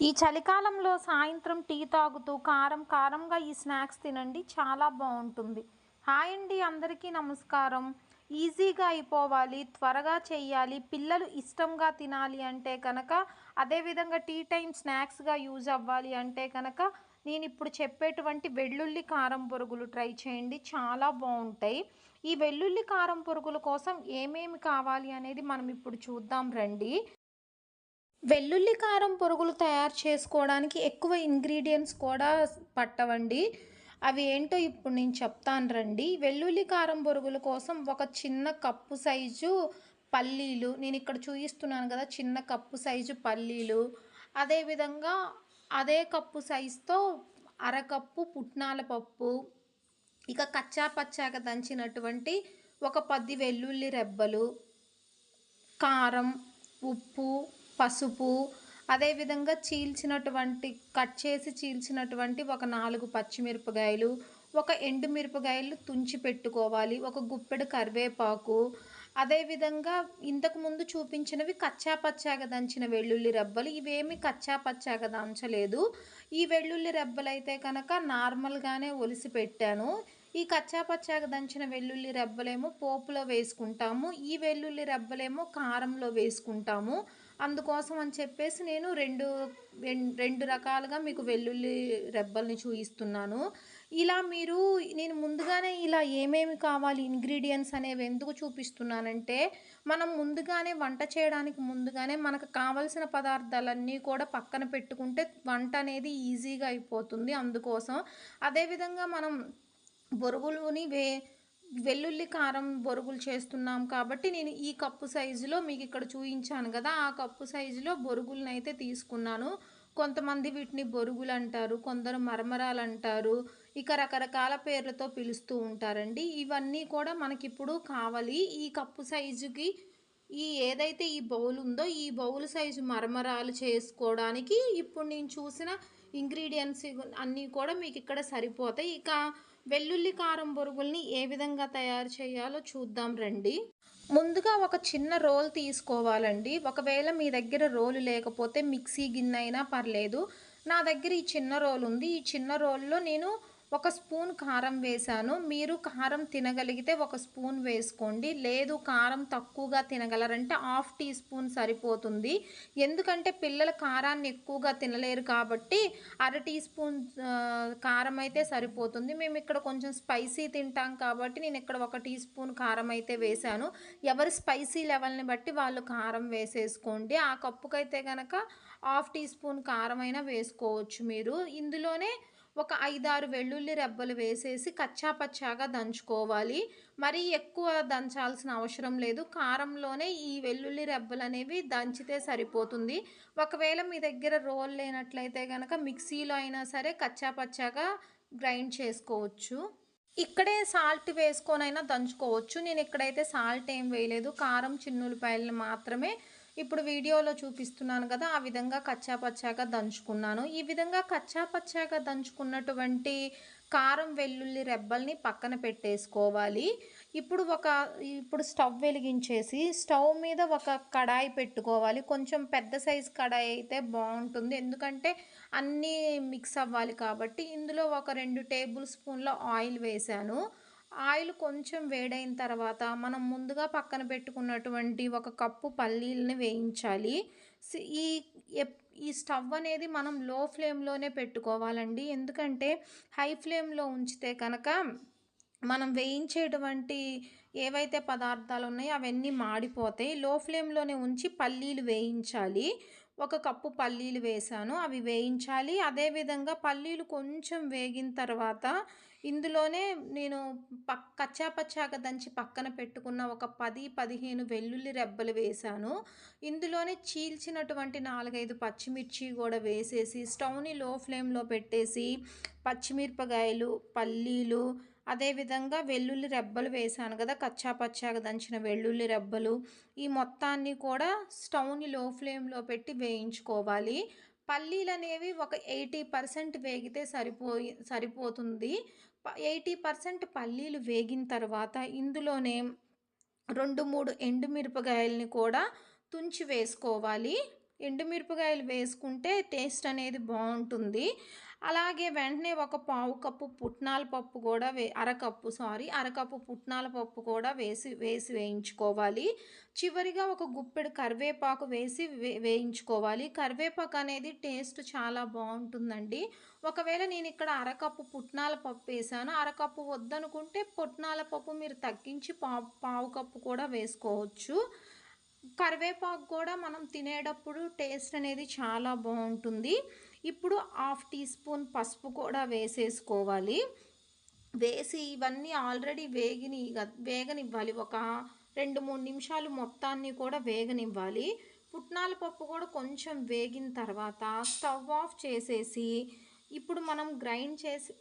ఈ చలికాలంలో సాయంత్రం టీ తాగుతూ కారం కారంగా ఈ స్నాక్స్ తినండి చాలా బాగుంటుంది. హాయ్ అండి అందరికీ నమస్కారం. ఈజీగా అయిపోవాలి త్వరగా చేయాలి పిల్లలు ఇష్టంగా తినాలి అంటే కనుక అదేవిధంగా టీ టైం స్నాక్స్గా యూజ్ అవ్వాలి అంటే కనుక నేను ఇప్పుడు చెప్పేటువంటి వెల్లుల్లి కారం పొరుగులు ట్రై చేయండి చాలా బాగుంటాయి. ఈ వెల్లుల్లి కారం పొరుగుల కోసం ఏమేమి కావాలి అనేది మనం ఇప్పుడు చూద్దాం రండి. వెల్లుల్లి కారం పొరుగులు తయారు చేసుకోవడానికి ఎక్కువ ఇంగ్రీడియంట్స్ కూడా పట్టవండి. అవి ఏంటో ఇప్పుడు నేను చెప్తాను రండి. వెల్లుల్లి కారం పొరుగుల కోసం ఒక చిన్న కప్పు సైజు పల్లీలు నేను ఇక్కడ చూపిస్తున్నాను కదా చిన్న కప్పు సైజు పల్లీలు అదేవిధంగా అదే కప్పు సైజుతో అరకప్పు పుట్నాల పప్పు ఇక కచ్చా పచ్చాక దంచినటువంటి ఒక పది వెల్లుల్లి రెబ్బలు కారం ఉప్పు పసుపు అదేవిధంగా చీల్చినటువంటి కట్ చేసి చీల్చినటువంటి ఒక నాలుగు పచ్చిమిరపకాయలు ఒక ఎండు మిరపకాయలు తుంచి పెట్టుకోవాలి ఒక గుప్పెడు కరివేపాకు అదేవిధంగా ఇంతకుముందు చూపించినవి కచ్చా పచ్చాగా దంచిన వెల్లుల్లి రెబ్బలు. ఇవేమి కచ్చా పచ్చాగా దంచలేదు. ఈ వెల్లుల్లి రెబ్బలు అయితే కనుక నార్మల్గానే ఒలిసి పెట్టాను. ఈ కచ్చా పచ్చాగా దంచిన వెల్లుల్లి రెబ్బలేమో పోపులో వేసుకుంటాము. ఈ వెల్లుల్లి రెబ్బలేమో కారంలో వేసుకుంటాము. అందుకోసం అని చెప్పేసి నేను రెండు రెండు రకాలుగా మీకు వెల్లుల్లి రెబ్బల్ని చూపిస్తున్నాను ఇలా మీరు నేను ముందుగానే ఇలా ఏమేమి కావాలి ఇంగ్రీడియంట్స్ అనేవి ఎందుకు చూపిస్తున్నానంటే మనం ముందుగానే వంట చేయడానికి ముందుగానే మనకు కావలసిన పదార్థాలన్నీ కూడా పక్కన పెట్టుకుంటే వంట అనేది ఈజీగా అయిపోతుంది. అందుకోసం అదేవిధంగా మనం బొరుగులుని వే వెల్లుల్లి కారం బొరుగులు చేస్తున్నాం కాబట్టి నేను ఈ కప్పు సైజులో మీకు ఇక్కడ చూపించాను కదా ఆ కప్పు సైజులో బొరుగులను అయితే తీసుకున్నాను. కొంతమంది వీటిని బొరుగులు అంటారు కొందరు మరమరాలు అంటారు ఇక రకరకాల పేర్లతో పిలుస్తూ ఉంటారండి. ఇవన్నీ కూడా మనకిప్పుడు కావాలి. ఈ కప్పు సైజుకి ఈ ఏదైతే ఈ బౌల్ ఉందో ఈ బౌల్ సైజు మరమరాలు చేసుకోవడానికి ఇప్పుడు నేను చూసిన ఇంగ్రీడియంట్స్ అన్నీ కూడా మీకు ఇక్కడ సరిపోతాయి. ఇక వెల్లుల్లి కారం బొరుగుల్ని ఏ విధంగా తయారు చేయాలో చూద్దాం రండి. ముందుగా ఒక చిన్న రోల్ తీసుకోవాలండి. ఒకవేళ మీ దగ్గర రోలు లేకపోతే మిక్సీ గిన్నె అయినా పర్లేదు. నా దగ్గర ఈ చిన్న రోల్ ఉంది. ఈ చిన్న రోల్లో నేను ఒక స్పూన్ కారం వేశాను. మీరు కారం తినగలిగితే ఒక స్పూన్ వేసుకోండి. లేదు కారం తక్కువగా తినగలరంటే హాఫ్ టీ స్పూన్ సరిపోతుంది. ఎందుకంటే పిల్లలు కారాన్ని ఎక్కువగా తినలేరు కాబట్టి అర టీ స్పూన్ కారం అయితే సరిపోతుంది. మేము ఇక్కడ కొంచెం స్పైసీ తింటాం కాబట్టి నేను ఇక్కడ ఒక టీ స్పూన్ కారం అయితే వేశాను. ఎవరి స్పైసీ లెవెల్ని బట్టి వాళ్ళు కారం వేసేసుకోండి. ఆ కప్పుకైతే కనుక హాఫ్ టీ స్పూన్ కారం అయినా వేసుకోవచ్చు మీరు. ఇందులోనే ఒక ఐదారు వెల్లుల్లి రెబ్బలు వేసేసి కచ్చా పచ్చాగా దంచుకోవాలి. మరీ ఎక్కువ దంచాల్సిన అవసరం లేదు. కారంలోనే ఈ వెల్లుల్లి రెబ్బలు అనేవి దంచితే సరిపోతుంది. ఒకవేళ మీ దగ్గర రోల్ లేనట్లయితే కనుక మిక్సీలో అయినా సరే కచ్చా పచ్చాగా గ్రైండ్ చేసుకోవచ్చు. ఇక్కడే సాల్ట్ వేసుకొనైనా దంచుకోవచ్చు. నేను ఇక్కడైతే సాల్ట్ ఏం వేయలేదు. కారం చిన్నులపాయలను మాత్రమే ఇప్పుడు వీడియోలో చూపిస్తున్నాను కదా ఆ విధంగా కచ్చా పచ్చాగా దంచుకున్నాను. ఈ విధంగా కచ్చా పచ్చాగా దంచుకున్నటువంటి కారం వెల్లుల్లి రెబ్బల్ని పక్కన పెట్టేసుకోవాలి. ఇప్పుడు ఒక ఇప్పుడు స్టవ్ వెలిగించేసి స్టవ్ మీద ఒక కడాయి పెట్టుకోవాలి. కొంచెం పెద్ద సైజు కడాయి అయితే బాగుంటుంది. ఎందుకంటే అన్నీ మిక్స్ అవ్వాలి కాబట్టి ఇందులో ఒక రెండు టేబుల్ స్పూన్ల ఆయిల్ వేశాను. ఆయిల్ కొంచెం వేడైన తర్వాత మనం ముందుగా పక్కన పెట్టుకున్నటువంటి ఒక కప్పు పల్లీలని వేయించాలి. ఈ ఈ స్టవ్ అనేది మనం లో ఫ్లేమ్లోనే పెట్టుకోవాలండి. ఎందుకంటే హై ఫ్లేమ్లో ఉంచితే కనుక మనం వేయించేటువంటి ఏవైతే పదార్థాలు ఉన్నాయో అవన్నీ మాడిపోతాయి. లో ఫ్లేమ్లోనే ఉంచి పల్లీలు వేయించాలి. ఒక కప్పు పల్లీలు వేసాను. అవి వేయించాలి. అదేవిధంగా పల్లీలు కొంచెం వేగిన తర్వాత ఇందులోనే నేను పక్ కచ్చాపచ్చాక దంచి పక్కన పెట్టుకున్న ఒక పది పదిహేను వెల్లుల్లి రెబ్బలు వేశాను ఇందులోనే చీల్చినటువంటి నాలుగైదు పచ్చిమిర్చి కూడా వేసేసి స్టవ్ని లో ఫ్లేమ్లో పెట్టేసి పచ్చిమిరపకాయలు పల్లీలు అదేవిధంగా వెల్లుల్లి రెబ్బలు వేసాను కదా కచ్చా పచ్చాగా దంచిన వెల్లుల్లి రెబ్బలు. ఈ మొత్తాన్ని కూడా స్టవ్ని లో ఫ్లేమ్లో పెట్టి వేయించుకోవాలి. పల్లీలు అనేవి ఒక ఎయిటీ పర్సెంట్ వేగితే సరిపోయి సరిపోతుంది. ఎయిటీ పర్సెంట్ పల్లీలు వేగిన తర్వాత ఇందులోనే రెండు మూడు ఎండుమిరపకాయలని కూడా తుంచి వేసుకోవాలి. ఎండుమిరపకాయలు వేసుకుంటే టేస్ట్ అనేది బాగుంటుంది. అలాగే వెంటనే ఒక పావు కప్పు పుట్నాల పప్పు కూడా వే అరకప్పు సారీ అరకప్పు పుట్నాల పప్పు కూడా వేసి వేసి వేయించుకోవాలి. చివరిగా ఒక గుప్పెడు కరివేపాకు వేసి వే వేయించుకోవాలి. కరివేపాకు అనేది టేస్ట్ చాలా బాగుంటుందండి. ఒకవేళ నేను ఇక్కడ అరకప్పు పుట్నాల పప్పు వేసాను అరకప్పు వద్దనుకుంటే పుట్నాల పప్పు మీరు తగ్గించి పావు పావు కప్పు కూడా వేసుకోవచ్చు. కరివేపాకు కూడా మనం తినేటప్పుడు టేస్ట్ అనేది చాలా బాగుంటుంది. ఇప్పుడు హాఫ్ టీ స్పూన్ పసుపు కూడా వేసేసుకోవాలి. వేసి ఇవన్నీ ఆల్రెడీ వేగిని వేగనివ్వాలి. ఒక రెండు మూడు నిమిషాలు మొత్తాన్ని కూడా వేగనివ్వాలి. పుట్నాల పప్పు కూడా కొంచెం వేగిన తర్వాత స్టవ్ ఆఫ్ చేసేసి ఇప్పుడు మనం గ్రైండ్ చేసి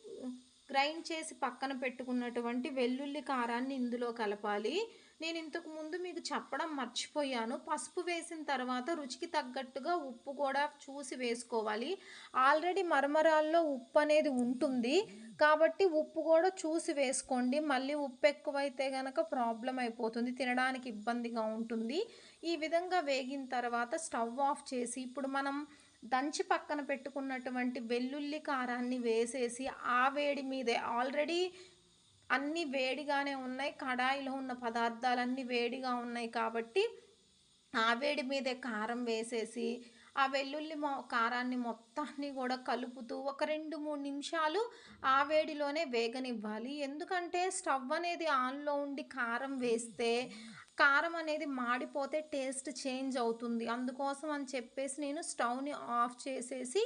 గ్రైండ్ చేసి పక్కన పెట్టుకున్నటువంటి వెల్లుల్లి కారాన్ని ఇందులో కలపాలి. నేను ఇంతకు ముందు మీకు చెప్పడం మర్చిపోయాను. పసుపు వేసిన తర్వాత రుచికి తగ్గట్టుగా ఉప్పు కూడా చూసి వేసుకోవాలి. ఆల్రెడీ మరమరాల్లో ఉప్పు అనేది ఉంటుంది. కాబట్టి ఉప్పు కూడా చూసి వేసుకోండి. మళ్ళీ ఉప్పు ఎక్కువైతే కనుక ప్రాబ్లం అయిపోతుంది. తినడానికి ఇబ్బందిగా ఉంటుంది. ఈ విధంగా వేగిన తర్వాత స్టవ్ ఆఫ్ చేసి ఇప్పుడు మనం దంచి పక్కన పెట్టుకున్నటువంటి వెల్లుల్లి కారాన్ని వేసేసి ఆ వేడి మీదే ఆల్రెడీ అన్నీ వేడిగానే ఉన్నాయి. కడాయిలో ఉన్న పదార్థాలన్నీ వేడిగా ఉన్నాయి కాబట్టి ఆ వేడి మీదే కారం వేసేసి ఆ వెల్లుల్లి మొ కారాన్ని మొత్తాన్ని కూడా కలుపుతూ ఒక రెండు మూడు నిమిషాలు ఆ వేడిలోనే వేగనివ్వాలి. ఎందుకంటే స్టవ్ అనేది ఆన్లో ఉండి కారం వేస్తే కారం అనేది మాడిపోతే టేస్ట్ చేంజ్ అవుతుంది. అందుకోసం అని చెప్పేసి నేను స్టవ్ని ఆఫ్ చేసేసి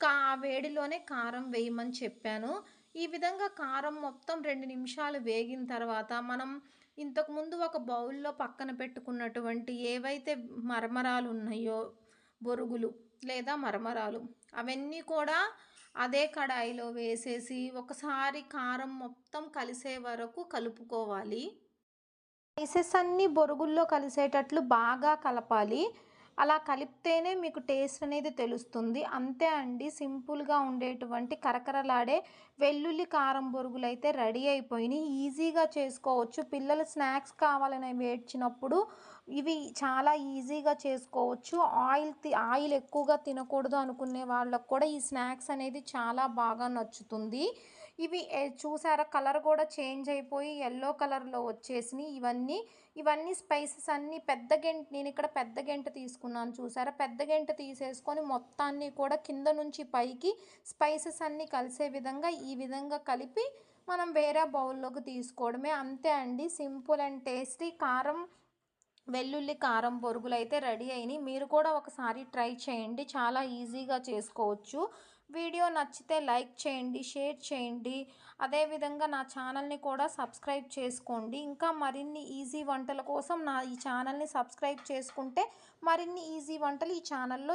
కా వేడిలోనే కారం వేయమని చెప్పాను. ఈ విధంగా కారం మొత్తం రెండు నిమిషాలు వేగిన తర్వాత మనం ఇంతకుముందు ఒక బౌల్లో పక్కన పెట్టుకున్నటువంటి ఏవైతే మరమరాలు ఉన్నాయో బొరుగులు లేదా మరమరాలు అవన్నీ కూడా అదే కడాయిలో వేసేసి ఒకసారి కారం మొత్తం కలిసే వరకు కలుపుకోవాలి. స్పైసెస్ అన్నీ బొరుగుల్లో కలిసేటట్లు బాగా కలపాలి. అలా కలిపితేనే మీకు టేస్ట్ అనేది తెలుస్తుంది. అంతే అండి. సింపుల్గా ఉండేటువంటి కరకరలాడే వెల్లుల్లి కారం బొరుగులు అయితే రెడీ అయిపోయినాయి. ఈజీగా చేసుకోవచ్చు. పిల్లలు స్నాక్స్ కావాలని వేడ్చినప్పుడు ఇవి చాలా ఈజీగా చేసుకోవచ్చు. ఆయిల్ ఆయిల్ ఎక్కువగా తినకూడదు అనుకునే వాళ్ళకు కూడా ఈ స్నాక్స్ అనేది చాలా బాగా నచ్చుతుంది. ఇవి చూసారా? కలర్ కూడా చేంజ్ అయిపోయి ఎల్లో కలర్లో వచ్చేసినాయి. ఇవన్నీ ఇవన్నీ స్పైసెస్ అన్నీ పెద్ద గెంట నేను ఇక్కడ పెద్ద గెంట తీసుకున్నాను చూసారా? పెద్ద గెంట తీసేసుకొని మొత్తాన్ని కూడా కింద నుంచి పైకి స్పైసెస్ అన్నీ కలిసే విధంగా ఈ విధంగా కలిపి మనం వేరే బౌల్లోకి తీసుకోవడమే. అంతే అండి. Simple and tasty. కారం వెల్లుల్లి కారం బొరుగులు అయితే రెడీ అయినాయి. మీరు కూడా ఒకసారి ట్రై చేయండి. చాలా ఈజీగా చేసుకోవచ్చు. వీడియో నచ్చితే లైక్ చేయండి షేర్ చేయండి. అదేవిధంగా నా ఛానల్ని కూడా సబ్స్క్రైబ్ చేసుకోండి. ఇంకా మరిన్ని ఈజీ వంటల కోసం నా ఈ ఛానల్ని సబ్స్క్రైబ్ చేసుకుంటే మరిన్ని ఈజీ వంటలు ఈ ఛానల్లో